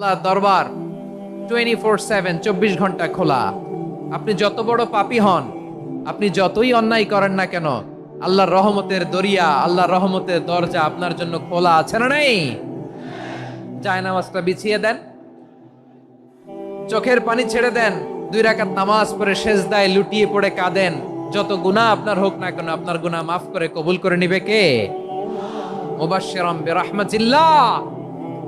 দরবার। Twenty four seven চব্বিশ ঘণ্টা খোলা। আপনি যত বড় পাপী হন, আপনি যতই অন্যায় করেন না কেন, আল্লাহর রহমতের দরিয়া, আল্লাহর রহমতের দরজা আপনার জন্য খোলা আছে না নেই? যায় নামাজটা বিছিয়ে দেন। চোখের পানি ছেড়ে দেন। দুই রাকাত নামাজ শেষ দায় লুটিয়ে পড়ে কাঁদেন। যত গুনাহ আপনার হোক না কেন, আপনার গুনাহ মাফ করে কবুল করে নিবে কে? মুবাশশিরাম বিরহমাতিল্লাহ।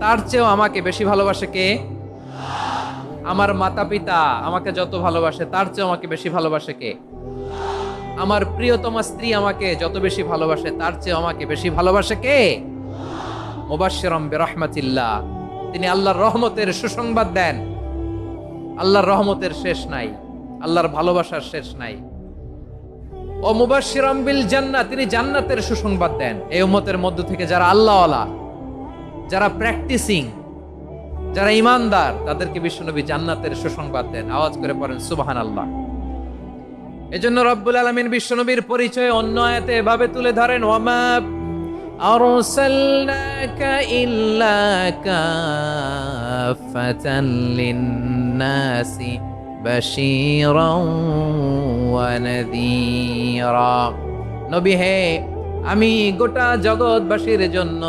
তার চেয়েও আমাকে বেশি ভালোবাসে কে? আমার মাতা পিতা আমাকে যত ভালোবাসে, তার চেয়েও আমাকে বেশি ভালোবাসে কে? আমার প্রিয়তমা স্ত্রী আমাকে যত বেশি ভালোবাসে, তার চেয়েও আমাকে বেশি ভালোবাসে কে? মুবাশশিরাম বিরহমাতিল্লাহ। তিনি আল্লাহর রহমতের সুসংবাদ দেন। আল্লাহর রহমতের শেষ নাই, আল্লাহর ভালোবাসার শেষ নাই। ও মুবাশশিরাম বিল জান্নাহ, তিনি জান্নাতের সুসংবাদ দেন। এই উম্মতের মধ্য থেকে যারা আল্লাহওয়ালা যারা প্র্যাকটিসিং যারা ইমানদার তাদেরকে বিশ্বনবী জান্নাতের সুসংবাদ দেন আওয়াজ করে পড়েন সুবাহান আল্লাহ এজন্য রব্বুল আলমিন বিশ্বনবীর পরিচয় অন্য আয়াতে এভাবে তুলে ধরেন ওয়ামা أرسلناك إلا كافة للناس بشيرا ونذيرا নবী হে আমি গোটা জগৎবাসীর জন্য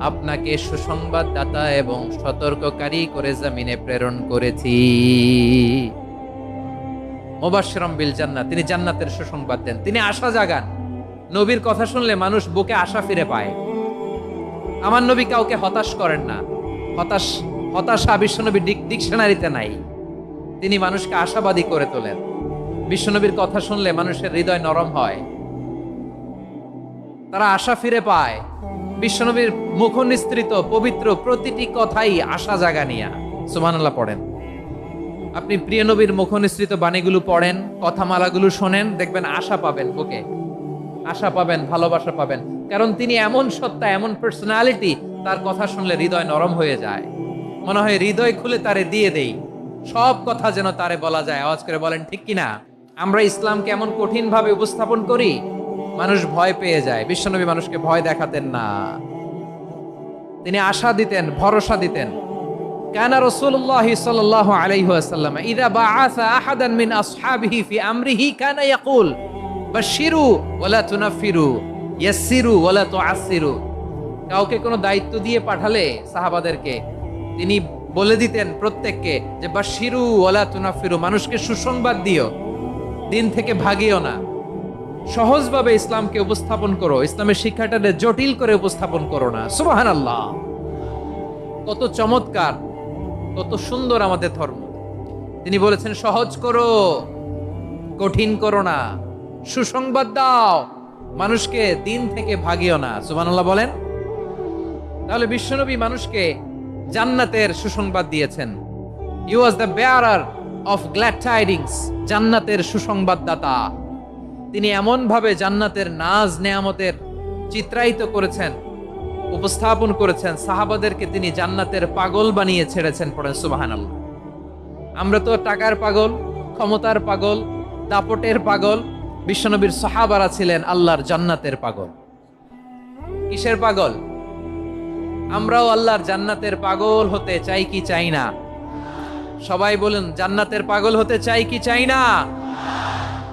আপনাকে সুসংবাদদাতা এবং সতর্ককারী করে জামিনে প্রেরণ করেছি। মোবাশরম বিল জান্নাত, তিনি জান্নাতের সুসংবাদ দেন। তিনি আশা জাগান। নবীর কথা শুনলে মানুষ বুকে আশা ফিরে পায়। আমার নবী কাউকে হতাশ করেন না। হতাশ, হতাশা বিশ্বনবী ডিকশনারিতে নাই। তিনি মানুষকে আশাবাদী করে তোলেন। বিশ্বনবীর কথা শুনলে মানুষের হৃদয় নরম হয়। তারা আশা ফিরে পায়। বিশ্বনবীর মুখ নিস্তৃত পবিত্র প্রতিটি কথাই আশা জাগানিয়া সুবহানাল্লাহ পড়েন। আপনি প্রিয় নবীর মুখ নিস্তৃত বাণীগুলো পড়েন, কথামালাগুলো শোনেন, দেখবেন আশা পাবেন বুকে। আশা পাবেন, ভালোবাসা পাবেন। কারণ তিনি এমন সত্তা, এমন পার্সোনালিটি তার কথা শুনলে হৃদয় নরম হয়ে যায়। মনে হয় হৃদয় খুলে তারে দিয়ে দেই। সব কথা যেন তারে বলা যায়। আওয়াজ করে বলেন, ঠিক কিনা? আমরা ইসলামকে এমন কঠিন ভাবে উপস্থাপন করি মানুষ ভয় পেয়ে যায়। বিশ্বনবী মানুষকে ভয় দেখাতেন না। তিনি আশা দিতেন, ভরসা দিতেন। কানা রাসূলুল্লাহ সাল্লাল্লাহু আলাইহি ওয়াসাল্লাম ইযা বাআসা আহাদান মিন আসহাবিহি ফি আমরিহি কানা ইয়াকুল বাশিরু ওয়ালা তুনাফিরু ইয়াসসিরু ওয়ালা তুআসসিরু। কাউকে কোনো দায়িত্ব দিয়ে পাঠালে সাহাবাদেরকে, তিনি বলে দিতেন প্রত্যেককে যে বাশিরু ওয়ালা তুনাফিরু মানুষকে সুসংবাদ দিও, দিন থেকে ভাগিও না। সহজভাবে ইসলামকে উপস্থাপন করো, ইসলামের শিক্ষাটাকে জটিল করে উপস্থাপন করো না। সুবহানাল্লাহ। কত চমৎকার, কত সুন্দর আমাদের ধর্ম। তিনি বলেছেন, সহজ করো, কঠিন করো না। সুসংবাদ দাও, মানুষকে দিন থেকে ভাগিও না। সুবহানাল্লাহ বলেন। তাহলে বিশ্বনবী মানুষকে জান্নাতের সুসংবাদ দিয়েছেন। You was the bearer of glad tidings জান্নাতের সুসংবাদদাতা। তিনি এমনভাবে জান্নাতের নাজ নেয়ামতের চিত্রায়িত করেছেন, উপস্থাপন করেছেন, সাহাবাদেরকে তিনি জান্নাতের পাগল বানিয়ে ছেড়েছেন পড়েন সুবাহান আমরা তো টাকার পাগল, ক্ষমতার পাগল, দাপটের পাগল, বিশ্বনবীর সাহাবারা ছিলেন আল্লাহর জান্নাতের পাগল। কিসের পাগল? আমরাও আল্লাহর জান্নাতের পাগল হতে চাই কি চাই না? সবাই বলেন, জান্নাতের পাগল হতে চাই কি চাই না?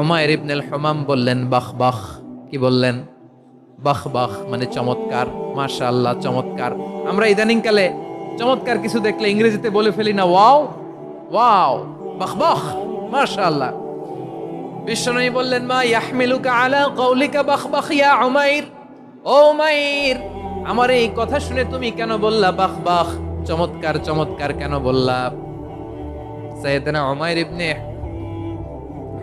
উমাইর ইবনুল হুমাম বললেন, বাহ বাহ। কি বললেন? বাহ বাহ। মানে চমৎকার। মাশাআল্লাহ, চমৎকার। আমরা ইদানিং কালে চমৎকার কিছু দেখলে ইংরেজিতে বলে ফেলি না, ওয়াও ওয়াও, বাহ বাহ। মাশাআল্লাহ। বিশ্বনবী বললেন, মা ইয়াহমিলুকা আলা কওলিকা বাহ বাহ ইয়া উমাইর? ও উমাইর, আমার এই কথা শুনে তুমি কেন বললা বাহ বাহ? চমৎকার চমৎকার কেন বললা? সাইয়েদনা উমাইর ইবনে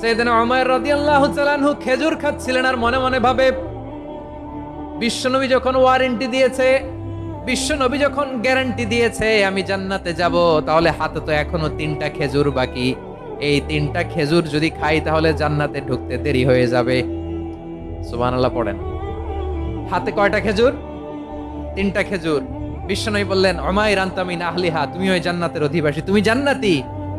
সেদিন ওমর রাদিয়াল্লাহু তাআলা আনহু খেজুর খাচ্ছিলেন আর মনে মনে ভাবে, বিশ্বনবী যখন ওয়ারেন্টি দিয়েছে, বিশ্বনবী যখন গ্যারান্টি দিয়েছে, আমি জান্নাতে যাব, তাহলে হাতে তো এখনও তিনটা খেজুর বাকি। এই তিনটা খেজুর যদি খাই, তাহলে জান্নাতে ঢুকতে দেরি হয়ে যাবে। সুবহানাল্লাহ পড়েন। হাতে কয়টা খেজুর? তিনটা খেজুর। বিশ্বনবী বললেন অমায় রান্তামিন আহলিহা তুমি ওই জান্নাতের অধিবাসী, তুমি জান্নাতি।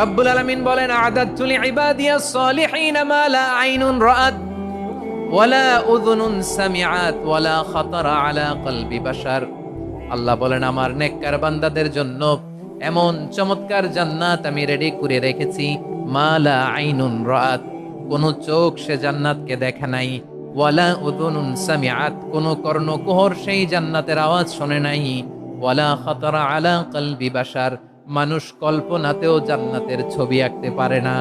রব্বুল বলেন আদাতু লিইবাদিয়াস সালিহিন মা লা আইনুন ওয়ালা উযুনুন সামিআত ওয়ালা খাতারা আলা কলবি বাশার। আল্লাহ বলেন, আমার নেককার বান্দাদের জন্য এমন চমৎকার জান্নাত আমি রেডি করে রেখেছি মালা আইনুন রাত কোন চোখ সে জান্নাতকে দেখে নাই, ওয়ালা উদুনুন সামিআত। কোন কর্ণকুহর সেই জান্নাতের আওয়াজ শোনে নাই, ওয়ালা খাতারা আলা কলবি বাশার। মানুষ কল্পনাতেও জান্নাতের ছবি আঁকতে পারে না।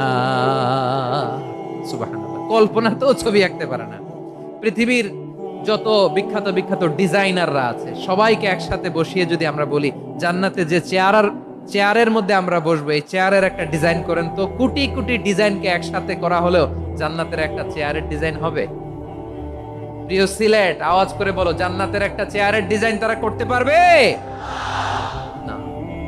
কল্পনাতেও ছবি আঁকতে পারে না। পৃথিবীর যত বিখ্যাত বিখ্যাত ডিজাইনাররা আছে, সবাইকে একসাথে বসিয়ে যদি আমরা বলি, জান্নাতে যে চেয়ার চেয়ারের মধ্যে আমরা বসবো, এই চেয়ারের একটা ডিজাইন করেন তো, কোটি কোটি ডিজাইনকে একসাথে করা হলেও জান্নাতের একটা চেয়ারের ডিজাইন হবে। প্রিয় সিলেট, আওয়াজ করে বলো, জান্নাতের একটা চেয়ারের ডিজাইন তারা করতে পারবে?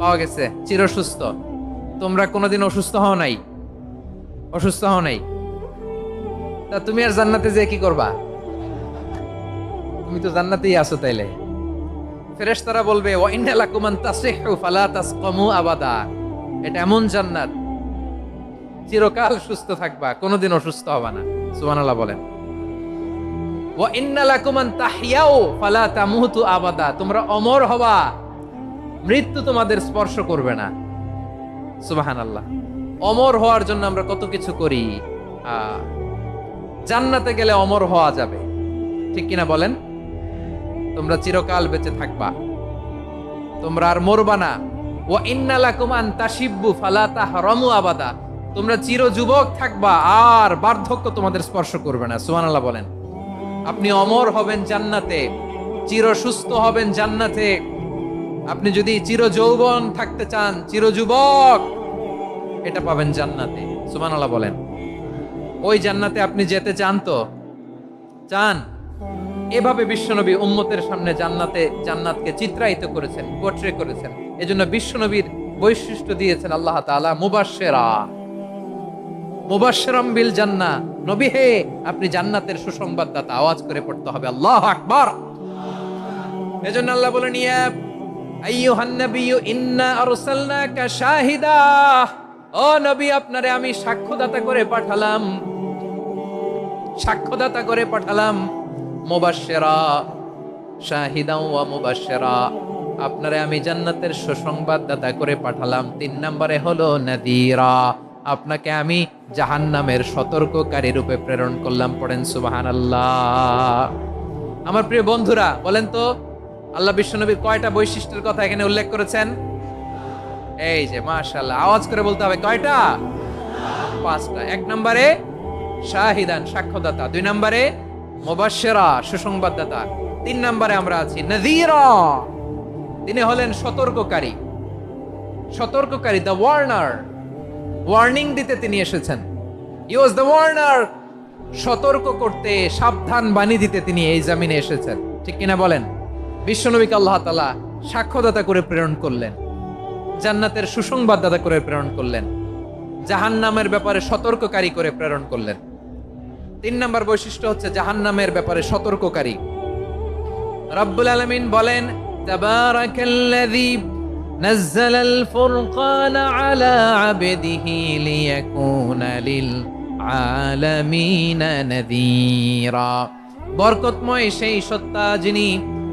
পাওয়া গেছে। চির সুস্থ। তোমরা কোনোদিন অসুস্থ হও নাই। অসুস্থ হও নাই। তা তুমি আর জান্নাতে যে কি করবা? তুমি তো জান্নাতেই আছো তাইলে। ফেরেশতারা বলবে লাকুম আন তাসিহু ফালা তাসকামু আবাদা। এটা এমন জান্নাত। চিরকাল সুস্থ থাকবা, কোনোদিন অসুস্থ হবা না। সুবহানাল্লাহ বলেন। ও ইন্না লাকুম আন তাহইয়াও ফালা তামুতু আবাদা। তোমরা অমর হবা। মৃত্যু তোমাদের স্পর্শ করবে না। সুবাহান আল্লাহ অমর হওয়ার জন্য আমরা কত কিছু করি। জান্নাতে গেলে অমর হওয়া যাবে। ঠিক কিনা বলেন? তোমরা চিরকাল বেঁচে থাকবা। তোমরা আর মরবা না। ও ইন্নালাকুম আন তাশিব্বু ফালা তাহরামু আবাদা। তোমরা চির যুবক থাকবা, আর বার্ধক্য তোমাদের স্পর্শ করবে না। সুবহানাল্লাহ বলেন। আপনি অমর হবেন জান্নাতে, চির সুস্থ হবেন জান্নাতে। আপনি যদি চির যৌবন থাকতে চান চির যুবক এটা পাবেন জান্নাতে। সুমান সুবহানাল্লাহ বলেন। ওই জান্নাতে আপনি যেতে চান তো? চান? এভাবে বিশ্বনবী উম্মতের সামনে জান্নাতে, জান্নাতকে চিত্রায়িত করেছেন পোট্রে করেছেন। এজন্য বিশ্বনবীর বৈশিষ্ট্য দিয়েছেন আল্লাহ তাআলা, মুবাশশিরা। মুবাশশিরাম বিল জান্না নবী হে, আপনি জান্নাতের সুসংবাদদাতা, আওয়াজ করে পড়তে হবে। আল্লাহু আকবার। এজন্য আল্লাহ বলেন, ইয়া নবী, আপনারে আমি সাক্ষ্যদাতা করে পাঠালাম। করে পাঠালাম। আপনারে আমি জান্নাতের সুসংবাদদাতা করে পাঠালাম। তিন নম্বরে হলো নাদিরা। আপনাকে আমি জাহান্নামের সতর্ককারী রূপে প্রেরণ করলাম। পড়েন সুবহানাল্লাহ। আমার প্রিয় বন্ধুরা, বলেন তো আল্লাহ বিশ্বনবীর কয়টা বৈশিষ্ট্যের কথা এখানে উল্লেখ করেছেন? এই যে, মাশাআল্লাহ, আওয়াজ করে বলতে হবে, কয়টা? পাঁচটা। এক নম্বরে, শাহিদান, সাক্ষ্যদাতা। দুই নম্বরে, মুবাশশিরা, সুসংবাদদাতা। তিন নম্বরে আমরা আছি, নাযীরা। তিনি হলেন সতর্ককারী। সতর্ককারী দ্য ওয়ার্নার ওয়ার্নিং দিতে তিনি এসেছেন। ই ওয়াজ দ্য ওয়ার্নার সতর্ক করতে, সাবধান বাণী দিতে তিনি এই জামিনে এসেছেন। ঠিক কিনা বলেন? বিশ্বনবীকে আল্লাহ তাআলা সাক্ষ্যদাতা করে প্রেরণ করলেন জান্নাতের সুসংবাদদাতা করে প্রেরণ করলেন জাহান্নামের ব্যাপারে সতর্ককারী করে প্রেরণ করলেন তিন নম্বর বৈশিষ্ট্য হচ্ছে জাহান্নামের ব্যাপারে সতর্ককারী রব্বুল আলামিন বলেন তাবারাকাল্লাযী نزل الفرقان على عبده ليكون للعالمين نذيرا বরকতময় সেই সত্তা যিনি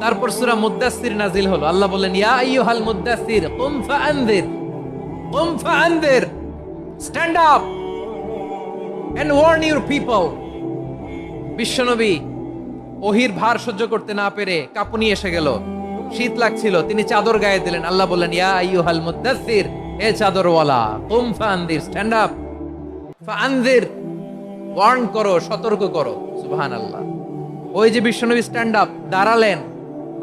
তারপর সুরা মুদাসির নাজিল হলো। আল্লাহ বলেন এন্ড ওয়ার্ন বিশ্বনবী ওহির ভার সহ্য করতে না পেরে কাঁপুনি এসে গেল। শীত লাগছিল, তিনি চাদর গায়ে দিলেন। আল্লাহ বললেন, ইয়া আইয়ুহাল মুদাসসির এ চাদরওয়ালা, কুম ফানদির স্ট্যান্ড আপ ফানদির ওয়ার্ন করো, সতর্ক করো। সুবহানাল্লাহ। ওই যে বিশ্বনবী স্ট্যান্ড আপ, দাঁড়ালেন।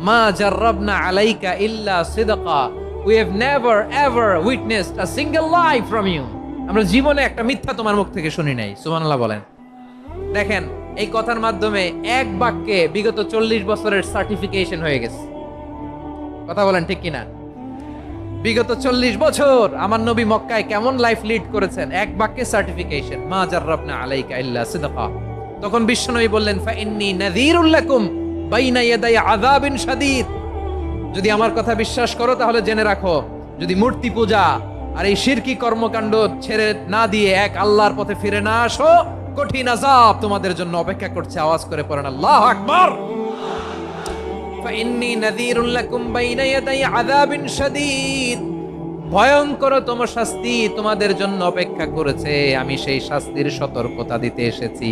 মা জাররাবনা আলাইকা ইল্লা সিদকা। We have ever witnessed a you আমরা জীবনে একটা মিথ্যা তোমার মুখ থেকে শুনি নাই, সুবহানাল্লাহ বলেন। দেখেন, এই কথার মাধ্যমে এক বাক্যে বিগত চল্লিশ বছরের সার্টিফিকেশন হয়ে গেছে। কথা বলেন ঠিক কিনা? বিগত চল্লিশ বছর আমার নবী মক্কায় কেমন লাইফ লিড করেছেন? এক বাক্যে সার্টিফিকেশন মা জাররাবনা আলাইকা ইল্লা সিদকা। তখন বিশ্বনবী বললেন, ফা ইন্নী নাযীরুল লাকুম বাইনা ইয়াদাই আযাবিন শাদীদ যদি আমার কথা বিশ্বাস করো তাহলে জেনে রাখো যদি মূর্তি পূজা আর এই শিরকি কর্মকাণ্ড ছেড়ে না দিয়ে এক আল্লাহর পথে ফিরে না আসো কঠিন আযাব তোমাদের জন্য অপেক্ষা করছে আওয়াজ করে পড়েন আল্লাহু আকবার فإني نذير لكم بين يدي عذاب شديد ভয়ঙ্কর তম শাস্তি তোমাদের জন্য অপেক্ষা করেছে আমি সেই শাস্তির সতর্কতা দিতে এসেছি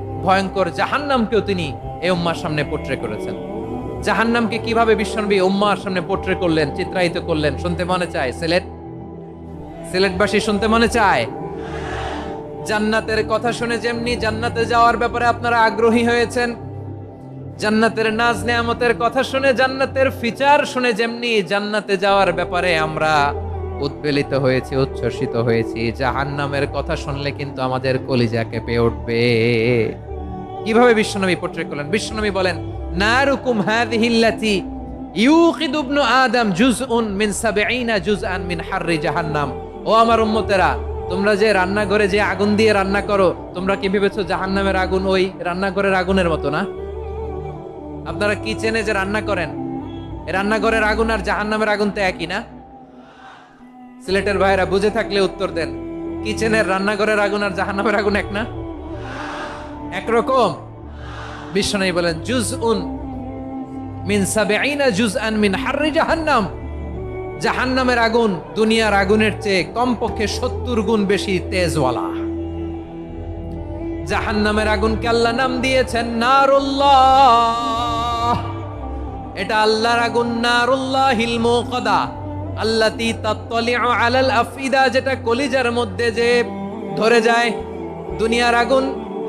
ভয়ঙ্কর জাহান্নামকেও তিনি এই উম্মার সামনে পোট্রে করেছেন। জাহান্নামকে কীভাবে বিশ্বনবী উম্মার সামনে পোট্রে করলেন, চিত্রায়িত করলেন, শুনতে মনে চায়? সিলেট? সিলেটবাসী শুনতে মনে চায়? জান্নাতের কথা শুনে যেমনি জান্নাতে যাওয়ার ব্যাপারে আপনারা আগ্রহী হয়েছেন, জান্নাতের নাজ নেয়ামতের কথা শুনে, জান্নাতের ফিচার শুনে যেমনি জান্নাতে যাওয়ার ব্যাপারে আমরা উদ্বেলিত হয়েছি, উচ্ছ্বসিত হয়েছি, জাহান্নামের কথা শুনলে কিন্তু আমাদের কলিজা কেঁপে উঠবে। কীভাবে বিশ্বনবী পোট্রে করলেন? বিশ্বনবী বলেন, নারুকুম হাযিহিল্লাতি ইউকিদু ইবনু আদম জুজউন মিন সাবঈনা জুজআন মিন হাররি জাহান্নাম। ও আমার উম্মতেরা, তোমরা যে রান্নাঘরে যে আগুন দিয়ে রান্না করো, তোমরা কি ভেবেছো জাহান্নামের আগুন ওই রান্নাঘরের আগুনের মতো না? আপনারা কিচেনে যে রান্না করেন? রান্নাঘরের আগুন আর জাহান্নামের আগুন তো একই না? সিলেটের ভাইরা বুঝে থাকলে উত্তর দেন। কিচেনের রান্নাঘরের আগুন আর জাহান্নামের আগুন এক না? একরকম। বিশ্বনবী বলেন জুজ উন মিন সাবেইনা জুজ আন মিন হাররি জাহান্নাম। জাহান্নামের আগুন দুনিয়ার আগুনের চেয়ে কমপক্ষে সত্তর গুণ বেশি তেজওয়ালা। জাহান্নামের আগুনকে আল্লাহ নাম দিয়েছেন নারুল্লাহ। এটা আল্লাহর আগুন নারুল্লাহিল মুকাদা আল্লাতি তাত্তালিউ আলাল আফিদা যেটা কলিজার মধ্যে যে ধরে যায়। দুনিয়ার আগুন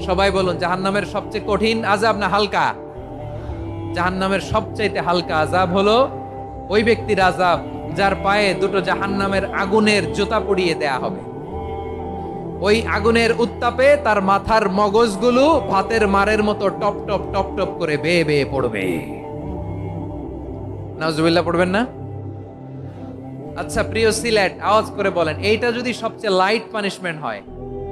সবাই বলুন, জাহান্নামের সবচেয়ে কঠিন আজাব না হালকা? জাহান্নামের সবচাইতে হালকা আজাব হলো ওই ব্যক্তির আজাব যার পায়ে দুটো জাহান্নামের আগুনের জুতা পড়িয়ে দেয়া হবে। ওই আগুনের উত্তাপে তার মাথার মগজগুলো ভাতের মারের মতো টপ টপ টপ টপ করে বেয়ে বেয়ে পড়বে। নাউজুবিল্লাহ, পড়বেন না? আচ্ছা প্রিয় সিলেট, আওয়াজ করে বলেন, এইটা যদি সবচেয়ে লাইট পানিশমেন্ট হয়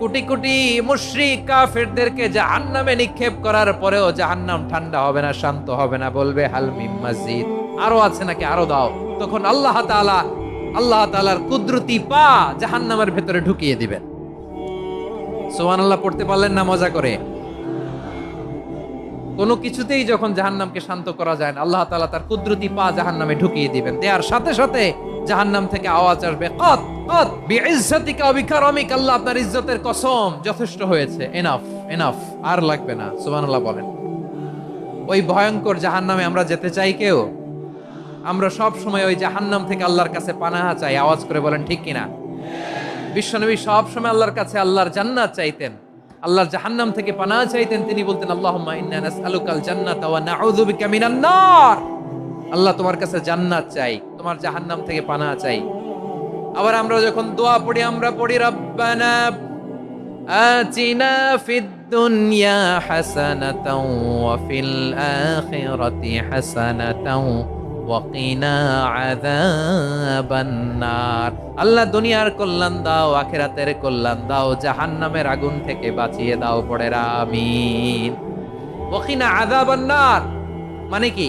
কোটি কোটি মুশরিক কাফেরদেরকে জাহান্নামে নিক্ষেপ করার পরেও জাহান্নাম ঠান্ডা হবে না, শান্ত হবে না, বলবে হালমিম মসজিদ আরও আছে নাকি? আরও দাও। তখন আল্লাহ তাআলা, আল্লাহ তাআলার কুদরতি পা জাহান্নামের ভেতরে ঢুকিয়ে দিবেন। সুবহানাল্লাহ, পড়তে পারলেন না? মজা করে। কোনো কিছুতেই যখন জাহান্নামকে শান্ত করা যায় না, আল্লাহ তাআলা তার কুদরতি পা জাহান্নামে ঢুকিয়ে দিবেন। দেওয়ার সাথে সাথে জাহান্নাম থেকে আওয়াজ আসবে। কত কত বিইজ্জাতিকা বিকারামিক, আল্লাহ আপনার ইজ্জতের কসম। যথেষ্ট হয়েছে। এনাফ এনাফ আর লাগবে না। সুবহানাল্লাহ বলেন। ওই ভয়ঙ্কর জাহান্নামে আমরা যেতে চাই কেউ? আমরা সব সময় ওই জাহান্নাম থেকে আল্লাহর কাছে পানাহা চাই। আওয়াজ করে বলেন, ঠিক কিনা? বিশ্বনবী সব সময় আল্লাহর কাছে আল্লাহর জান্নাত চাইতেন। আল্লাহর জাহান্নাম থেকে পানাহা চাইতেন। তিনি বলতেন, আল্লাহুম্মা ইন্না নাসআলুকাল জান্নাতা ওয়া নাউযু বিকা মিনান নার। আল্লাহ তোমার কাছে জান্নাত চাই। তোমার জাহান্নাম থেকে পানা চাই। আবার আমরা যখন দোয়া পড়ি, আমরা পড়ি, রব্বানা আতিনা ফিদ দুনিয়া হাসানাতাও ওয়া ফিল আখিরাতি হাসানাতাও আল্লাহ দুনিয়ার কল্যাণ দাও, আখিরাতের কল্যাণ দাও, জাহান্নামের আগুন থেকে বাঁচিয়ে দাও পড়ে আমিন। ওয়া কিনা আযাবান মানে কি?